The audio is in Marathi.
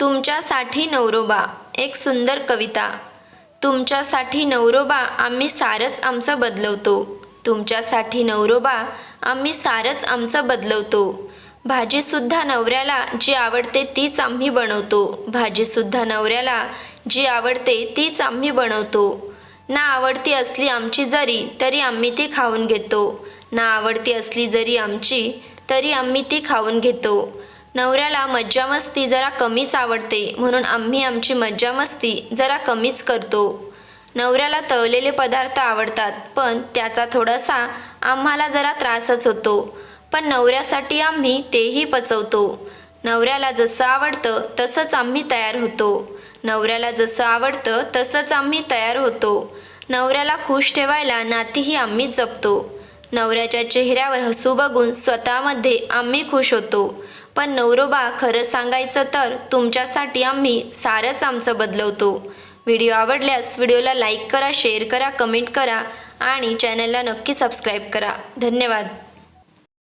तुमच्यासाठी नवरोबा एक सुंदर कविता. तुमच्यासाठी नवरोबा आम्ही सारंच आमचं बदलवतो. तुमच्यासाठी नवरोबा आम्ही सारंच आमचं बदलवतो. भाजीसुद्धा नवऱ्याला जी आवडते तीच आम्ही बनवतो. भाजीसुद्धा नवऱ्याला जी आवडते तीच आम्ही बनवतो. ना आवडती असली आमची जरी तरी आम्ही ती खाऊन घेतो. ना आवडती असली जरी आमची तरी आम्ही ती खाऊन घेतो. नवऱ्याला मज्जामस्ती जरा कमीच आवडते म्हणून आम्ही आमची मज्जामस्ती जरा कमीच करतो. नवऱ्याला तळलेले पदार्थ आवडतात पण त्याचा थोडासा आम्हाला जरा त्रासच होतो. पण नवऱ्यासाठी आम्ही तेही पचवतो. नवऱ्याला जसं आवडतं तसंच आम्ही तयार होतो. नवऱ्याला जसं आवडतं तसंच आम्ही तयार होतो. नवऱ्याला खुश ठेवायला नातीही आम्ही जपतो. नवऱ्याच्या चेहऱ्यावर हसू बघून स्वतःमध्ये आम्ही खुश होतो. पण नवरोबा खरं सांगायचं तर तुमच्यासाठी आम्ही सारंच आमचं बदलवतो. व्हिडिओ आवडल्यास व्हिडिओला लाईक करा शेअर करा कमेंट करा आणि चॅनलला नक्की सबस्क्राईब करा. धन्यवाद.